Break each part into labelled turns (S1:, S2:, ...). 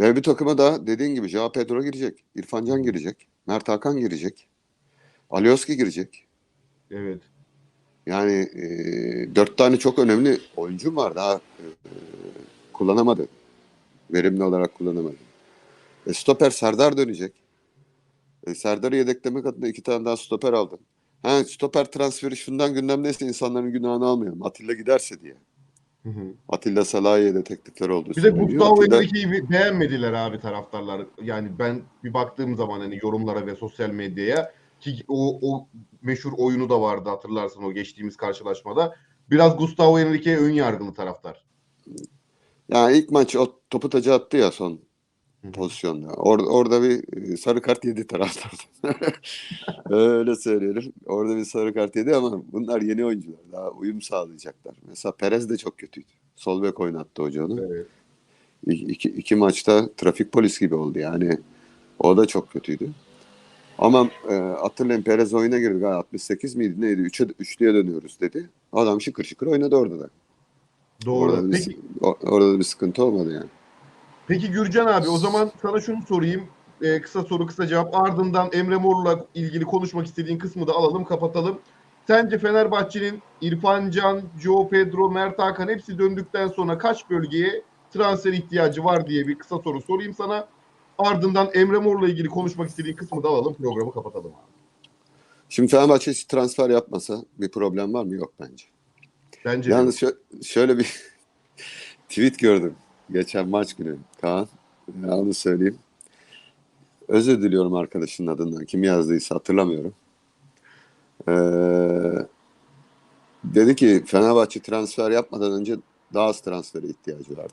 S1: Ve bir takıma da dediğin gibi Joao Pedro girecek. İrfan Can girecek. Mert Hakan girecek. Alioski girecek.
S2: Evet.
S1: Yani e, dört tane çok önemli oyuncum var daha e, kullanamadı. Verimli olarak kullanamadı. E, stoper Serdar dönecek. E, Serdar'ı yedeklemek adına iki tane daha stoper aldım. Ha, stoper transferi şundan gündemdeyse insanların günahını almayalım. Atilla giderse diye.
S2: Hı hı.
S1: Atilla Salahi'ye de teklifler oldu.
S2: Bir de. Gustavo
S1: Atilla-
S2: Henrique'yi beğenmediler abi taraftarlar. Yani ben bir baktığım zaman hani yorumlara ve sosyal medyaya ki o, o meşhur oyunu da vardı hatırlarsın o geçtiğimiz karşılaşmada. Biraz Gustavo Henrique'ye ön yargılı taraftar.
S1: Yani ilk maç o topu taca attı ya son. Pozisyonda. Or- orada bir e, sarı kart yedi taraftardan. Öyle söyleyelim. Orada bir sarı kart yedi ama bunlar yeni oyuncular. Daha uyum sağlayacaklar. Mesela Perez de çok kötüydü. Sol bek oynattı hoca onu.
S2: Evet.
S1: İki, iki, iki maçta trafik polis gibi oldu yani. O da çok kötüydü. Ama e, hatırlayın Perez oyuna girdi galiba 68 miydi neydi? Üçe, üçlüye dönüyoruz dedi. Adam şıkır şıkır oynadı orada da.
S2: Doğru.
S1: Orada, da bir,
S2: Peki,
S1: o- orada da bir sıkıntı olmadı yani.
S2: Peki Gürcan abi o zaman sana şunu sorayım. Ee, kısa soru kısa cevap. Ardından Emre Mor'la ilgili konuşmak istediğin kısmı da alalım kapatalım. Sence Fenerbahçe'nin İrfan Can, Joe Pedro, Mert Hakan hepsi döndükten sonra kaç bölgeye transfer ihtiyacı var diye bir kısa soru sorayım sana. Ardından Emre Mor'la ilgili konuşmak istediğin kısmı da alalım programı kapatalım abi.
S1: Şimdi Fenerbahçe hiç transfer yapmasa bir problem var mı? Yok bence.
S2: Bence
S1: Yalnız şö- şöyle bir tweet gördüm. Geçen maç günü Kaan. Onu söyleyeyim. Özür diliyorum arkadaşının adından. Kim yazdıysa hatırlamıyorum. Ee, dedi ki Fenerbahçe transfer yapmadan önce daha az transfere ihtiyacı vardı.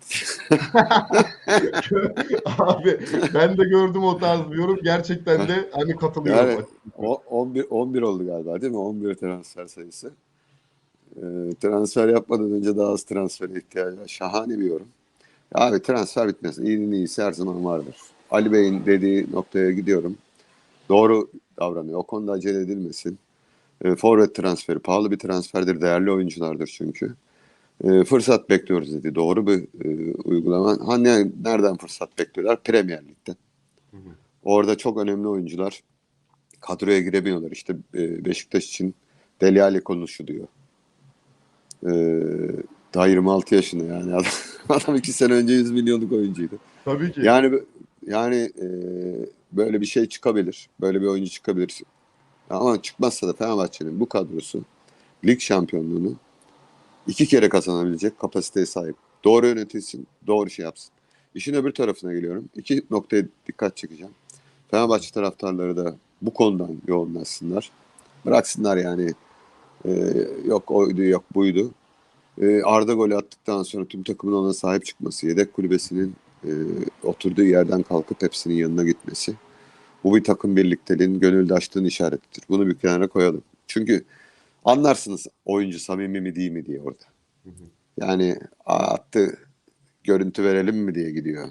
S2: abi ben de gördüm o tarz bir yorum. Gerçekten de hani katılıyorum.
S1: Yani o 11 11 oldu galiba değil mi? 11 transfer sayısı. Ee, transfer yapmadan önce daha az transfere ihtiyacı var. Şahane bir yorum. Abi transfer bitmez. İyinin iyisi her zaman vardır. Ali Bey'in dediği noktaya gidiyorum. Doğru davranıyor. O konuda acele edilmesin. E, forvet transferi pahalı bir transferdir. Değerli oyunculardır çünkü. E, fırsat bekliyoruz dedi. Doğru bir e, uygulama. Hani nereden fırsat bekliyorlar? Premier Lig'den.
S2: Hı hı.
S1: Orada çok önemli oyuncular kadroya giremiyorlar. İşte e, Beşiktaş için Deli Ali konuşuluyor. E, daha 26 yaşında yani adam, adam iki sene önce 100 milyonluk oyuncuydu.
S2: Tabii ki.
S1: Yani yani e, böyle bir şey çıkabilir. Böyle bir oyuncu çıkabilir. Ama çıkmazsa da Fenerbahçe'nin bu kadrosu lig şampiyonluğunu iki kere kazanabilecek kapasiteye sahip. Doğru yönetilsin, doğru şey yapsın. İşin öbür tarafına geliyorum. İki noktaya dikkat çekeceğim. Fenerbahçe taraftarları da bu konudan yoğunlaşsınlar. Bıraksınlar yani e, yok oydu yok buydu. E, Arda golü attıktan sonra tüm takımın ona sahip çıkması, yedek kulübesinin e, oturduğu yerden kalkıp hepsinin yanına gitmesi. Bu bir takım birlikteliğin, gönüldaşlığın işaretidir. Bunu bir kenara koyalım. Çünkü anlarsınız oyuncu samimi mi değil mi diye orada.
S2: Hı hı.
S1: Yani "Aa, attı görüntü verelim mi diye gidiyor.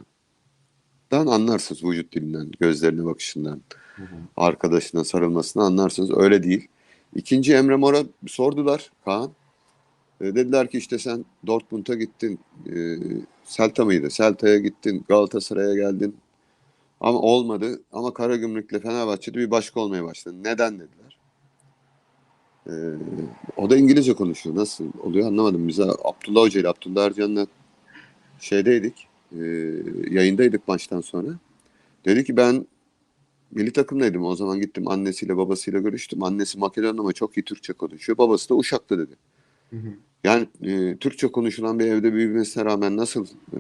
S1: Dan anlarsınız vücut dilinden, gözlerine bakışından,
S2: Hı hı.
S1: arkadaşına sarılmasını anlarsınız. Öyle değil. İkinci Emre Mor'a sordular Kaan. E, dediler ki işte sen Dortmund'a gittin. E, Celta mıydı? Celta'ya gittin. Galatasaray'a geldin. Ama olmadı. Ama Karagümrük'le Fenerbahçe'de bir başka olmaya başladı. Neden dediler. E, o da İngilizce konuşuyor. Nasıl oluyor anlamadım. Biz Abdullah Hoca ile Abdullah Ercan'la şeydeydik. E, yayındaydık maçtan sonra. Dedi ki ben milli takımdaydım. O zaman gittim annesiyle babasıyla görüştüm. Annesi Makedon ama çok iyi Türkçe konuşuyor. Babası da Uşak'ta dedi. Yani e, Türkçe konuşulan bir evde büyümesine rağmen nasıl e,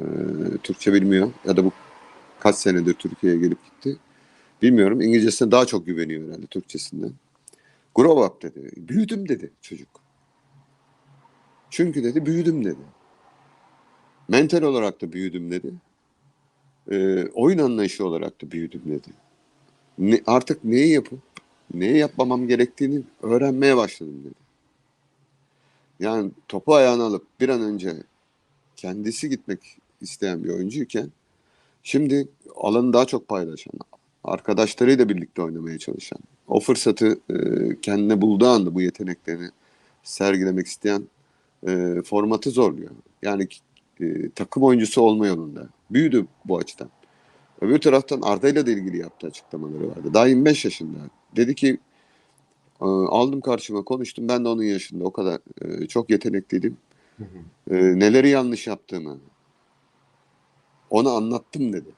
S1: Türkçe bilmiyor ya da bu kaç senedir Türkiye'ye gelip gitti bilmiyorum. İngilizcesine daha çok güveniyor herhalde Türkçesinden. Grow up dedi. Büyüdüm dedi çocuk. Çünkü dedi büyüdüm dedi. Mental olarak da büyüdüm dedi. E, oyun anlayışı olarak da büyüdüm dedi. Ne, artık neyi yapıp neyi yapmamam gerektiğini öğrenmeye başladım dedi. Yani topu ayağına alıp bir an önce kendisi gitmek isteyen bir oyuncuyken şimdi alanı daha çok paylaşan, arkadaşlarıyla birlikte oynamaya çalışan, o fırsatı e, kendine bulduğu anda bu yeteneklerini sergilemek isteyen e, formatı zorluyor. Yani e, takım oyuncusu olma yolunda. Büyüdü bu açıdan. Öbür taraftan Arda ile ilgili yaptığı açıklamaları vardı. Daha 25 yaşında. Dedi ki "Ee, aldım karşıma konuştum. Ben de onun yaşında o kadar e, çok yetenekliydim.
S2: Hı hı.
S1: E, neleri yanlış yaptığımı ona anlattım dedi.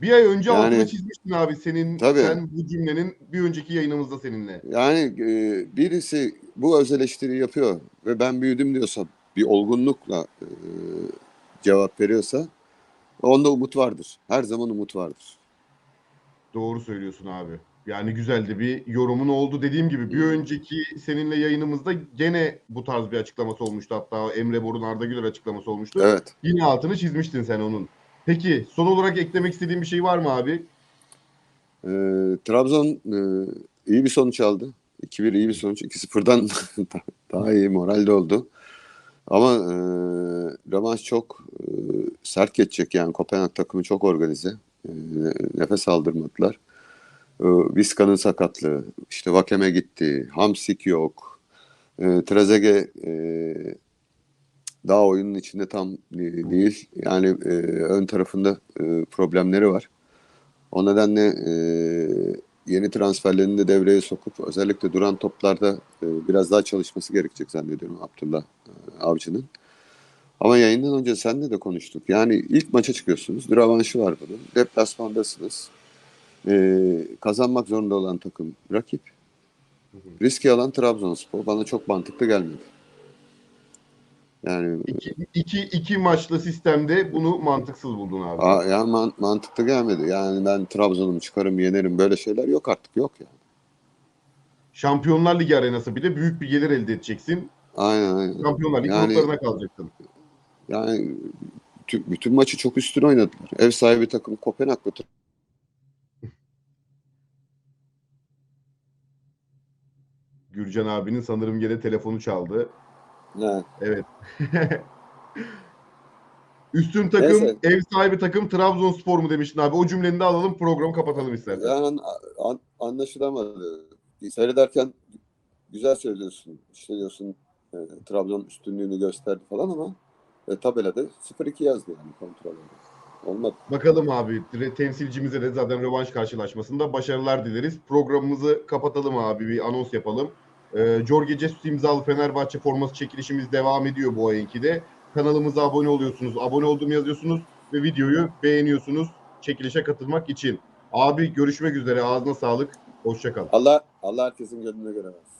S2: Bir ay önce
S1: Yani-
S2: altını çizmiştin abi senin
S1: Tabii.
S2: sen bu cümlenin bir önceki yayınımızda seninle.
S1: Yani e, birisi bu öz eleştiri yapıyor ve ben büyüdüm diyorsa bir olgunlukla e, cevap veriyorsa onda umut vardır. Her zaman umut vardır.
S2: Doğru söylüyorsun abi. Yani güzel de bir yorumun oldu. Dediğim gibi bir önceki seninle yayınımızda gene bu tarz bir açıklaması olmuştu. Hatta Emre Borun Arda Güler açıklaması olmuştu.
S1: Evet.
S2: Yine altını çizmiştin sen onun. Peki son olarak eklemek istediğin bir şey var mı abi?
S1: E, Trabzon e, iyi bir sonuç aldı. 2-1 iyi bir sonuç. 2-0'dan daha iyi moralde oldu. Ama e, rövanş çok e, sert geçecek yani Kopenhag takımı çok organize. E, nefes aldırmadılar. E, Vizca'nın sakatlığı, işte Vakeme gitti, Hamsik yok. E, Trezeguet e, daha oyunun içinde tam e, değil. Yani e, ön tarafında e, problemleri var. O nedenle e, yeni transferlerini de devreye sokup özellikle duran toplarda e, biraz daha çalışması gerekecek zannediyorum Abdullah e, Avcı'nın. Ama yayından önce seninle de konuştuk. Yani ilk maça çıkıyorsunuz. Bir revanşı var bunun. Deplasmandasınız. E, kazanmak zorunda olan takım rakip. Riski alan Trabzonspor bana çok mantıklı gelmedi. Yani
S2: İki, iki, iki maçlı sistemde bunu mantıksız buldun abi.
S1: Aa, ya man- mantıklı gelmedi. Yani ben Trabzon'umu çıkarım yenerim böyle şeyler yok artık yok yani.
S2: Şampiyonlar Ligi arenası bir de büyük bir gelir elde edeceksin.
S1: Aynen aynen.
S2: Şampiyonlar Ligi
S1: Yani-
S2: gruplarına kalacaksın.
S1: Yani bütün, bütün maçı çok üstün oynadılar. Ev sahibi takım Kopenhag'da
S2: Gürcan abinin sanırım gene telefonu çaldı.
S1: Ne?
S2: Evet. Üstün takım,
S1: Neyse.
S2: ev sahibi takım Trabzonspor mu demiştin abi. O cümleni de alalım programı kapatalım istersen.
S1: Yani an- anlaşılamadı. Seyrederken güzel söylüyorsun. İşte diyorsun e, Trabzon üstünlüğünü gösterdi falan ama e, tabelada 0-2 yazdı yani kontrol. Olmadı.
S2: Bakalım abi temsilcimize de zaten rövanş karşılaşmasında başarılar dileriz. Programımızı kapatalım abi bir anons yapalım. Ee, Jorge Jesus imzalı Fenerbahçe forması çekilişimiz devam ediyor bu ayınki de. Kanalımıza abone oluyorsunuz. Abone olduğumu yazıyorsunuz ve videoyu beğeniyorsunuz çekilişe katılmak için. Abi görüşmek üzere. Ağzına sağlık. Hoşça kal.
S1: Allah Allah herkesin gönlüne göre versin.